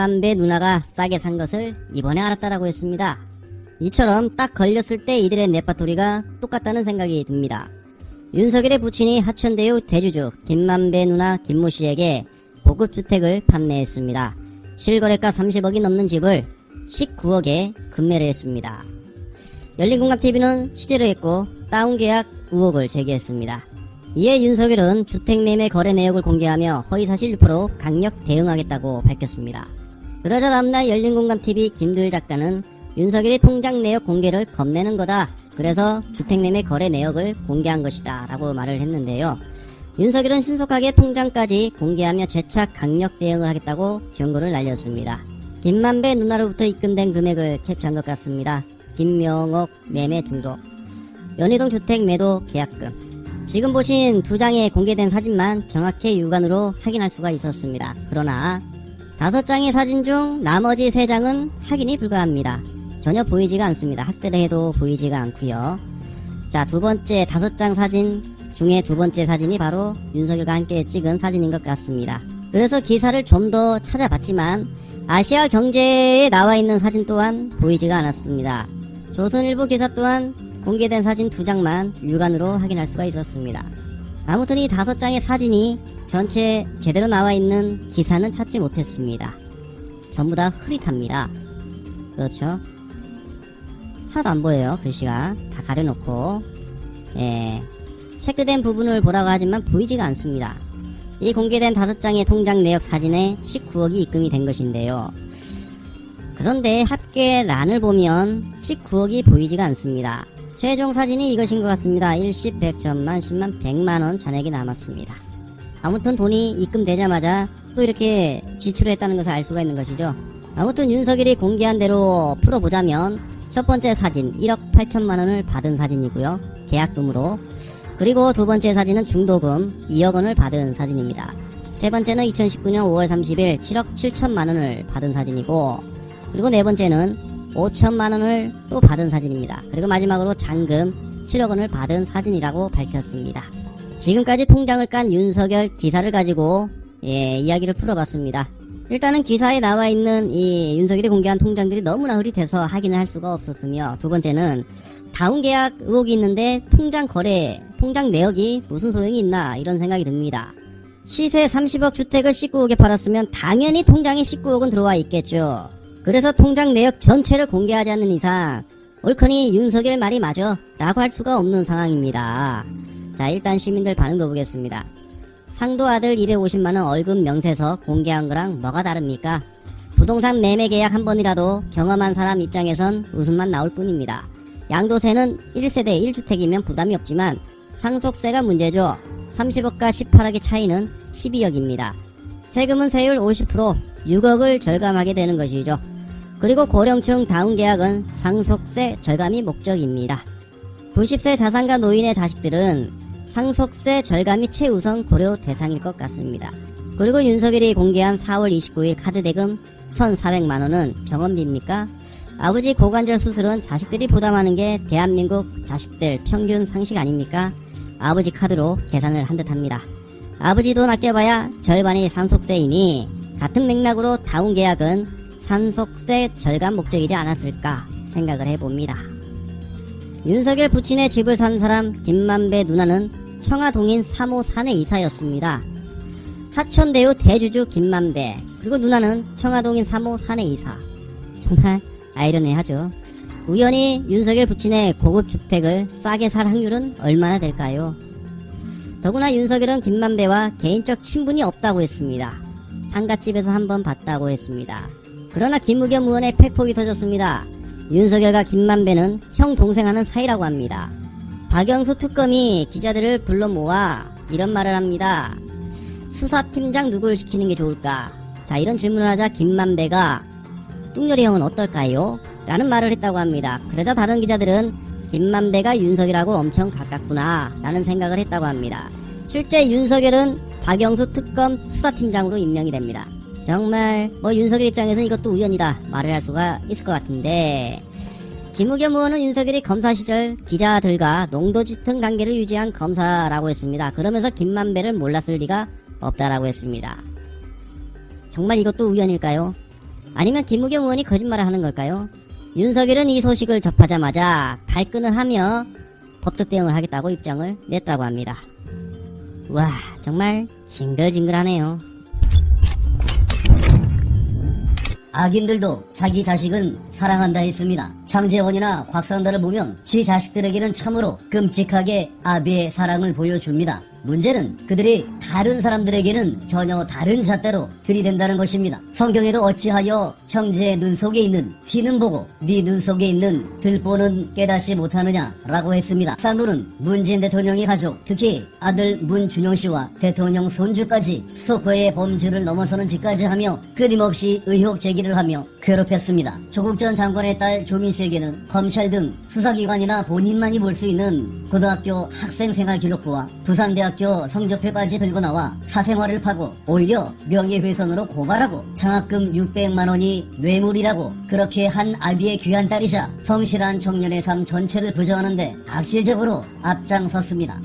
김만배 누나가 싸게 산 것을 이번에 알았다라고 했습니다. 이처럼 딱 걸렸을 때 이들의 넷바토리가 똑같다는 생각이 듭니다. 윤석열의 부친이 하천대유 대주주 김만배 누나 김모 씨에게 고급 주택을 판매했습니다. 실거래가 30억이 넘는 집을 19억에 금매를 했습니다. 열린공감TV는 취재를 했고 다운계약 의혹을 제기했습니다. 이에 윤석열은 주택 매매 거래 내역을 공개하며 허위사실 유포로 강력 대응하겠다고 밝혔습니다. 그러자 다음날 열린공감TV 김두일 작가는 윤석열이 통장 내역 공개를 겁내는 거다. 그래서 주택매매 거래 내역을 공개한 것이다. 라고 말을 했는데요. 윤석열은 신속하게 통장까지 공개하며 재차 강력 대응을 하겠다고 경고를 날렸습니다. 김만배 누나로부터 입금된 금액을 캡처한 것 같습니다. 김명옥 매매 중독 연희동 주택 매도 계약금 지금 보신 두 장의 공개된 사진만 정확히 육안으로 확인할 수가 있었습니다. 그러나 다섯 장의 사진 중 나머지 세 장은 확인이 불가합니다. 전혀 보이지가 않습니다. 학대를 해도 보이지가 않고요. 자, 두 번째 다섯 장 사진 중에 두 번째 사진이 바로 윤석열과 함께 찍은 사진인 것 같습니다. 그래서 기사를 좀 더 찾아봤지만 아시아 경제에 나와 있는 사진 또한 보이지가 않았습니다. 조선일보 기사 또한 공개된 사진 두 장만 육안으로 확인할 수가 있었습니다. 아무튼 이 다섯 장의 사진이 전체 제대로 나와 있는 기사는 찾지 못했습니다. 전부 다 흐릿합니다. 그렇죠? 하나도 안 보여요, 글씨가. 다 가려놓고. 예. 체크된 부분을 보라고 하지만 보이지가 않습니다. 이 공개된 다섯 장의 통장 내역 사진에 19억이 입금이 된 것인데요. 그런데 합계 란을 보면 19억이 보이지가 않습니다. 최종 사진이 이것인 것 같습니다. 일십, 백천만, 십만, 백만원 잔액이 남았습니다. 아무튼 돈이 입금되자마자 또 이렇게 지출을 했다는 것을 알 수가 있는 것이죠. 아무튼 윤석열이 공개한 대로 풀어보자면 첫 번째 사진 1억 8천만 원을 받은 사진이고요. 계약금으로. 그리고 두 번째 사진은 중도금 2억 원을 받은 사진입니다. 세 번째는 2019년 5월 30일 7억 7천만 원을 받은 사진이고 그리고 네 번째는 5천만 원을 또 받은 사진입니다. 그리고 마지막으로 잔금 7억 원을 받은 사진이라고 밝혔습니다. 지금까지 통장을 깐 윤석열 기사를 가지고 예, 이야기를 풀어봤습니다. 일단은 기사에 나와 있는 이 윤석열이 공개한 통장들이 너무나 흐릿해서 확인을 할 수가 없었으며 두 번째는 다운 계약 의혹이 있는데 통장 거래, 통장 내역이 무슨 소용이 있나 이런 생각이 듭니다. 시세 30억 주택을 19억에 팔았으면 당연히 통장에 19억은 들어와 있겠죠. 그래서 통장 내역 전체를 공개하지 않는 이상 옳거니 윤석열 말이 맞아 라고 할 수가 없는 상황입니다. 자 일단 시민들 반응도 보겠습니다. 상도 아들 250만원 월급 명세서 공개한 거랑 뭐가 다릅니까? 부동산 매매 계약 한 번이라도 경험한 사람 입장에선 웃음만 나올 뿐입니다. 양도세는 1세대 1주택이면 부담이 없지만 상속세가 문제죠. 30억과 18억의 차이는 12억입니다. 세금은 세율 50% 6억을 절감하게 되는 것이죠. 그리고 고령층 다운 계약은 상속세 절감이 목적입니다. 90세 자산가 노인의 자식들은 상속세 절감이 최우선 고려 대상일 것 같습니다. 그리고 윤석열이 공개한 4월 29일 카드 대금 1,400만원은 병원비입니까? 아버지 고관절 수술은 자식들이 부담하는 게 대한민국 자식들 평균 상식 아닙니까? 아버지 카드로 계산을 한 듯 합니다. 아버지 돈 아껴봐야 절반이 상속세이니 같은 맥락으로 다운 계약은 상속세 절감 목적이지 않았을까 생각을 해봅니다. 윤석열 부친의 집을 산 사람 김만배 누나는 청아동인 3호 사내 이사였습니다. 하천대유 대주주 김만배 그리고 누나는 청아동인 3호 사내 이사 정말 아이러니하죠. 우연히 윤석열 부친의 고급 주택을 싸게 살 확률은 얼마나 될까요? 더구나 윤석열은 김만배와 개인적 친분이 없다고 했습니다. 상가집에서 한번 봤다고 했습니다. 그러나 김무겸 의원의 팩폭이 터졌습니다. 윤석열과 김만배는 형 동생하는 사이라고 합니다. 박영수 특검이 기자들을 불러 모아 이런 말을 합니다. 수사팀장 누굴 시키는 게 좋을까? 자 이런 질문을 하자 김만배가 뚱렬이 형은 어떨까요? 라는 말을 했다고 합니다. 그러자 다른 기자들은 김만배가 윤석열하고 엄청 가깝구나 라는 생각을 했다고 합니다. 실제 윤석열은 박영수 특검 수사팀장으로 임명이 됩니다. 정말 뭐 윤석열 입장에서는 이것도 우연이다 말을 할 수가 있을 것 같은데 김우겸 의원은 윤석열이 검사 시절 기자들과 농도 짙은 관계를 유지한 검사라고 했습니다. 그러면서 김만배를 몰랐을 리가 없다라고 했습니다. 정말 이것도 우연일까요? 아니면 김무경 의원이 거짓말을 하는 걸까요? 윤석열은 이 소식을 접하자마자 발끈을 하며 법적 대응을 하겠다고 입장을 냈다고 합니다. 와, 정말 징글징글하네요. 악인들도 자기 자식은 사랑한다 했습니다. 장재원이나 곽상도를 보면 지 자식들에게는 참으로 끔찍하게 아비의 사랑을 보여줍니다. 문제는 그들이 다른 사람들에게는 전혀 다른 잣대로 들이댄다는 것입니다. 성경에도 어찌하여 형제의 눈 속에 있는 티는 보고 네 눈 속에 있는 들보는 깨닫지 못하느냐라고 했습니다. 쌍도는 문재인 대통령의 가족, 특히 아들 문준영 씨와 대통령 손주까지 소포의 범주를 넘어서는 짓까지 하며 끊임없이 의혹 제기를 하며 괴롭혔습니다. 조국 전 장관의 딸 조민 씨에게는 검찰 등 수사기관이나 본인만이 볼 수 있는 고등학교 학생생활 기록부와 부산 대학교 성적표까지 들고 나와 사생활을 파고 오히려 명예훼손으로 고발하고 장학금 600만 원이 뇌물이라고 그렇게 한 아비의 귀한 딸이자 성실한 청년의 삶 전체를 부정하는데 악질적으로 앞장섰습니다.